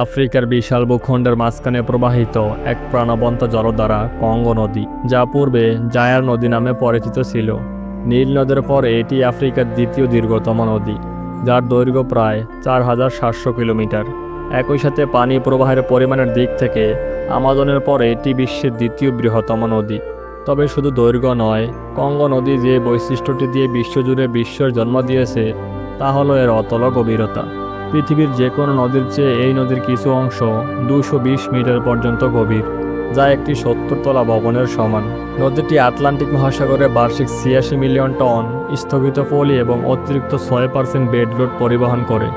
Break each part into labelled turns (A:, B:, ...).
A: আফ্রিকার বিশাল ভূখণ্ডের মাঝখানে প্রবাহিত এক প্রাণবন্ত জলধারা কঙ্গো নদী, যা পূর্বে জায়ার নদী নামে পরিচিত ছিল। নীল নদের পর এটি আফ্রিকার দ্বিতীয় দীর্ঘতম নদী, যার দৈর্ঘ্য প্রায় চার হাজার সাতশো কিলোমিটার। একই সাথে পানি প্রবাহের পরিমাণের দিক থেকে আমাজনের পরে এটি বিশ্বের দ্বিতীয় বৃহত্তম নদী। তবে শুধু দৈর্ঘ্য নয়, কঙ্গো নদী যে বৈশিষ্ট্যটি দিয়ে বিশ্বজুড়ে বিশ্বর জন্ম দিয়েছে, তা হলো এর অতল গভীরতা। পৃথিবীর যে কোনো নদীর চেয়ে এই নদীর কিছু অংশ দুশো মিটার পর্যন্ত গভীর, যা একটি সত্তরতলা ভবনের সমান। নদীটি আটলান্টিক মহাসাগরে বার্ষিক ছিয়াশি মিলিয়ন টন স্থগিত পলি এবং অতিরিক্ত ছয় পার্সেন্ট বেডলোড পরিবহন করে।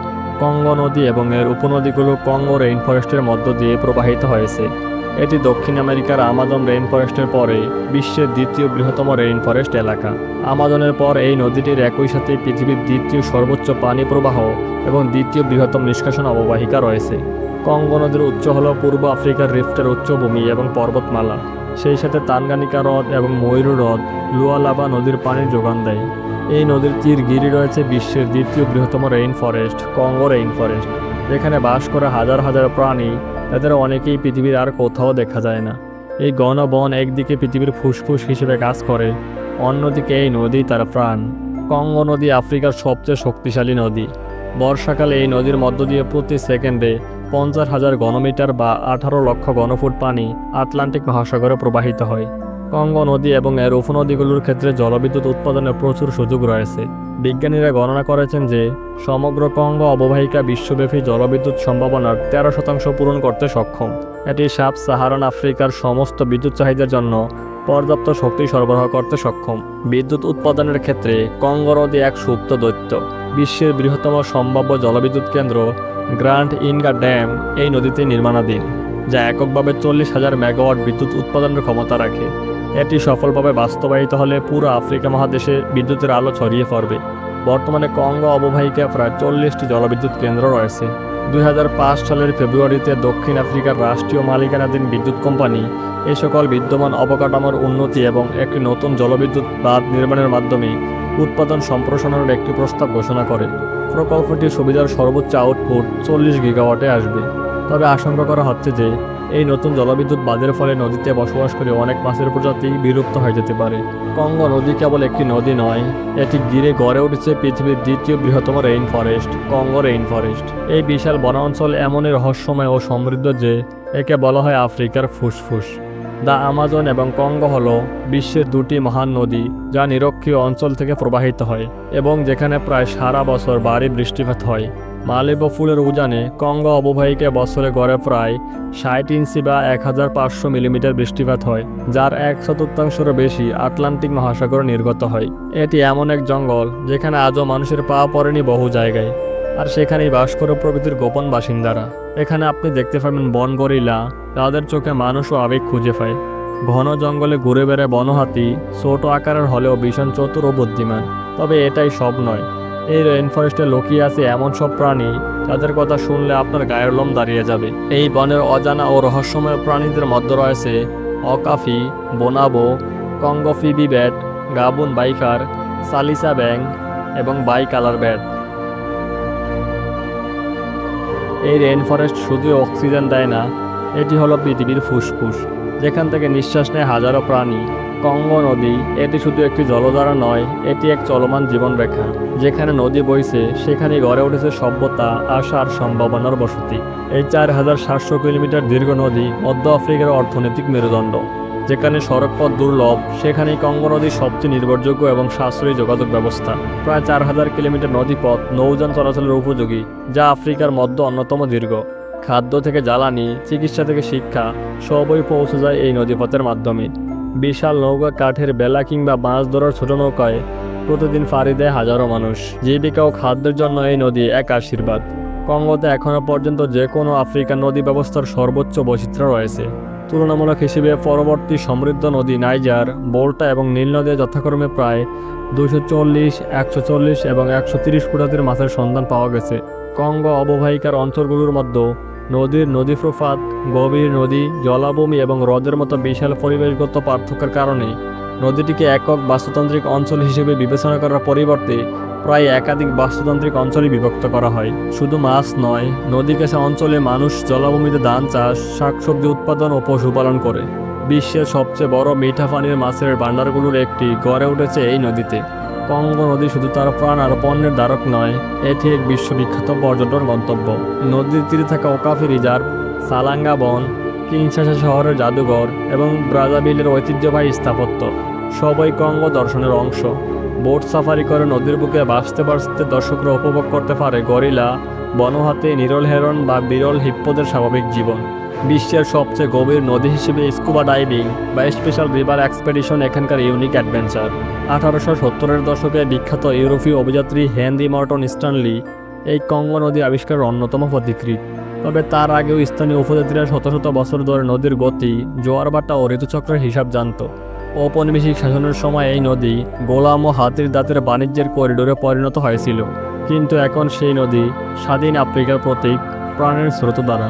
A: কঙ্গো নদী এবং এর উপনদীগুলো কঙ্গো রেইনফরেস্টের মধ্য দিয়ে প্রবাহিত হয়েছে। এটি দক্ষিণ আমেরিকার আমাজন রেইন ফরেস্টের পরে বিশ্বের দ্বিতীয় বৃহত্তম রেইন ফরেস্ট এলাকা। আমাজনের পর এই নদীটির একই সাথে পৃথিবীর দ্বিতীয় সর্বোচ্চ পানি প্রবাহ এবং দ্বিতীয় বৃহত্তম নিষ্কাশন অববাহিকা রয়েছে। কঙ্গো নদীর উচ্চ হল পূর্ব আফ্রিকার রিফ্টের উচ্চভূমি এবং পর্বতমালা। সেই সাথে তানগানিকা হ্রদ এবং ময়ূর হ্রদ লুয়ালাবা নদীর পানির যোগান দেয়। এই নদীর তীর গিরি রয়েছে বিশ্বের দ্বিতীয় বৃহত্তম rain forest Congo rain forest যেখানে বাস করে হাজার হাজার প্রাণী এদের অনেকেই পৃথিবীর আর কোথাও দেখা যায় না। এই গণ বন একদিকে পৃথিবীর ফুসফুস হিসেবে কাজ করে, অন্যদিকে এই নদী তার প্রাণ। কঙ্গো নদী আফ্রিকার সবচেয়ে শক্তিশালী নদী। বর্ষাকালে এই নদীর মধ্য দিয়ে প্রতি সেকেন্ডে পঞ্চাশ হাজার ঘনমিটার বা আঠারো লক্ষ ঘনফুট পানি আটলান্টিক মহাসাগরে প্রবাহিত হয়। কঙ্গো নদী এবং এর উপনদীগুলোর ক্ষেত্রে জলবিদ্যুৎ উৎপাদনের প্রচুর সুযোগ রয়েছে। বিজ্ঞানীরা গণনা করেছেন যে, সমগ্র কঙ্গো অববাহিকা বিশ্বব্যাপী জলবিদ্যুৎ সম্ভাবনার তেরো শতাংশ পূরণ করতে সক্ষম। এটি সাব সাহারান আফ্রিকার সমস্ত বিদ্যুৎ চাহিদার জন্য পর্যাপ্ত শক্তি সরবরাহ করতে সক্ষম। বিদ্যুৎ উৎপাদনের ক্ষেত্রে কঙ্গো নদী এক সুপ্ত দৈত্য। বিশ্বের বৃহত্তম সম্ভাব্য জলবিদ্যুৎ কেন্দ্র গ্র্যান্ড ইনগা ড্যাম এই নদীতে নির্মাণাধীন, যা এককভাবে চল্লিশ হাজার মেগাওয়াট বিদ্যুৎ উৎপাদনের ক্ষমতা রাখে। এটি সফলভাবে বাস্তবায়িত হলে পুরো আফ্রিকা মহাদেশে বিদ্যুতের আলো ছড়িয়ে পড়বে। বর্তমানে কঙ্গো অববাহিকায় প্রায় চল্লিশটি জলবিদ্যুৎ কেন্দ্র রয়েছে। দু হাজার পাঁচ সালের ফেব্রুয়ারিতে দক্ষিণ আফ্রিকার রাষ্ট্রীয় মালিকানাধীন বিদ্যুৎ কোম্পানি এ সকল বিদ্যমান অবকাঠামোর উন্নতি এবং একটি নতুন জলবিদ্যুৎ বাঁধ নির্মাণের মাধ্যমে উৎপাদন সম্প্রসারণের একটি প্রস্তাব ঘোষণা করে। প্রকল্পটির সুবিধার সর্বোচ্চ আউটপুট চল্লিশ গিগাওয়াটে আসবে। তবে আশঙ্কা করা হচ্ছে যে এই নতুন জলবিদ্যুৎ বাঁধের ফলে নদীতে বসবাস করে অনেক মাছের প্রজাতি বিলুপ্ত হয়ে যেতে পারে। কঙ্গো নদী কেবল একটি নদী নয়, এটি ঘিরে গড়ে উঠেছে পৃথিবীর দ্বিতীয় বৃহত্তম rain forest Congo rain forest এই বিশাল বনাঞ্চল এমনই রহস্যময় ও সমৃদ্ধ যে একে বলা হয় আফ্রিকার ফুসফুস। দ্য আমাজন এবং কঙ্গো হল বিশ্বের দুটি মহান নদী যা নিরক্ষীয় অঞ্চল থেকে প্রবাহিত হয় এবং যেখানে প্রায় সারা বছর ভারী বৃষ্টিপাত হয়। মালিব ফুলের উজানে কঙ্গো অববাহিকায় বছরে গড়ে প্রায় ষাট ইঞ্চি বা এক হাজার পাঁচশো মিলিমিটার বৃষ্টিপাত হয়, যার এক চতুর্থাংশেরও বেশি আটলান্টিক মহাসাগর নির্গত হয়। এটি এমন এক জঙ্গল যেখানে আজও মানুষের পা পড়েনি বহু জায়গায়, আর সেখানেই বাস করে প্রকৃতির গোপন বাসিন্দারা। এখানে আপনি দেখতে পাবেন বন গরিলা, তাদের চোখে মানুষ ও আবেগ খুঁজে পায়। ঘন জঙ্গলে ঘুরে বেড়ায় বনহাতি, ছোট আকারের হলেও ভীষণ চতুর ও বুদ্ধিমান। তবে এটাই সব নয় এই রেইন ফরেস্টে লুকিয়ে আছে এমন সব প্রাণী, যাদের কথা শুনলে আপনার গায়ের লোম দাঁড়িয়ে যাবে। এই বনের অজানা ও রহস্যময় প্রাণীদের মধ্যে রয়েছে অকাফি, বোনাবো কঙ্গফিবি ব্যাট গাবুন বাইকার সালিসা ব্যাং এবং বাই কালার ব্যাট। এই রেইন ফরেস্ট শুধু অক্সিজেন দেয় না, এটি হলো পৃথিবীর ফুসফুস, যেখান থেকে নিঃশ্বাস নেয় হাজারো প্রাণী। কঙ্গো নদী, এটি শুধু একটি জলধারা নয়, এটি এক চলমান জীবনরেখা। যেখানে নদী বইছে সেখানে গড়ে উঠেছে সভ্যতা, আশা আর সম্ভাবনার বসতি। এই চার হাজার সাতশো কিলোমিটার দীর্ঘ নদী মধ্য আফ্রিকার অর্থনৈতিক মেরুদণ্ড। যেখানে সড়কপথ দুর্লভ, সেখানেই কঙ্গো নদী সবচেয়ে নির্ভরযোগ্য এবং সাশ্রয়ী যোগাযোগ ব্যবস্থা। প্রায় চার হাজার কিলোমিটার নদীপথ নৌযান চলাচলের উপযোগী, যা আফ্রিকার মধ্য অন্যতম দীর্ঘ। খাদ্য থেকে জ্বালানি, চিকিৎসা থেকে শিক্ষা, সবই পৌঁছে যায় এই নদীপথের মাধ্যমে। বিশাল নৌকা, কাঠের বেলা কিংবা মাছ ধরার ছোট নৌকায় প্রতিদিন ফাঁড়ি দেয় হাজারো মানুষ। জীবিকা ও খাদ্যের জন্য এই নদী এক আশীর্বাদ। কঙ্গোতে এখনও পর্যন্ত যে কোনো আফ্রিকান নদী ব্যবস্থার সর্বোচ্চ বৈচিত্র্য রয়েছে। তুলনামূলক হিসেবে পরবর্তী সমৃদ্ধ নদী নাইজার, বোল্টা এবং নীল নদী যথাক্রমে প্রায় দুশো চল্লিশ, একশো চল্লিশ এবং একশো তিরিশ প্রজাতির মাছের সন্ধান পাওয়া গেছে। কঙ্গো অববাহিকার অঞ্চলগুলোর মধ্যে নদীর নদী প্রপাত গভীর নদী, জলাভূমি এবং হ্রদের মতো বিশাল পরিবেশগত পার্থক্যের কারণে নদীটিকে একক বাস্তুতান্ত্রিক অঞ্চল হিসেবে বিবেচনা করার পরিবর্তে প্রায় একাধিক বাস্তুতান্ত্রিক অঞ্চলে বিভক্ত করা হয়। শুধু মাছ নয় নদীকে সে অঞ্চলে মানুষ জলাভূমিতে ধান চাষ, শাকসবজি উৎপাদন ও পশুপালন করে। বিশ্বের সবচেয়ে বড় মিঠা পানির মাছের ভাণ্ডারগুলোর একটি গড়ে উঠেছে এই নদীতে। কঙ্গো নদী শুধু তার প্রাণ আর পণ্যের দ্বারক নয়, এটি এক বিশ্ববিখ্যাত পর্যটন গন্তব্য। নদীর তীরে থাকা ওকাফি রিজার্ভ সালাঙ্গা বন কিংসাসা শহরের জাদুঘর এবং ব্রাজাবিলের ঐতিহ্যবাহী স্থাপত্য সবই কঙ্গো দর্শনের অংশ। বোট সাফারি করে নদীর বুকে বাঁচতে বাঁচতে দর্শকরা উপভোগ করতে পারে গরিলা বনহাতে নিরল হেরন বা বিরল হিপ্পোদের স্বাভাবিক জীবন। বিশ্বের সবচেয়ে গভীর নদী হিসেবে স্কুবা ডাইভিং বা স্পেশাল রিভার এক্সপেডিশন এখানকার ইউনিক অ্যাডভেঞ্চার। আঠারোশো সত্তরের দশকে বিখ্যাত ইউরোপীয় অভিযাত্রী হেনরি মর্টন স্টানলি এই কঙ্গো নদী আবিষ্কারের অন্যতম পথিকৃৎ তবে তার আগেও স্থানীয় উপজাতিরা শত শত বছর ধরে নদীর গতি, জোয়ার ভাটা ও ঋতুচক্রের হিসাব জানত। ঔপনিবেশিক শাসনের সময় এই নদী গোলাম ও হাতির দাঁতের বাণিজ্যের করিডোরে পরিণত হয়েছিল। কিন্তু এখন সেই নদী স্বাধীন আফ্রিকার প্রতীক প্রাণের স্রোত দ্বারা।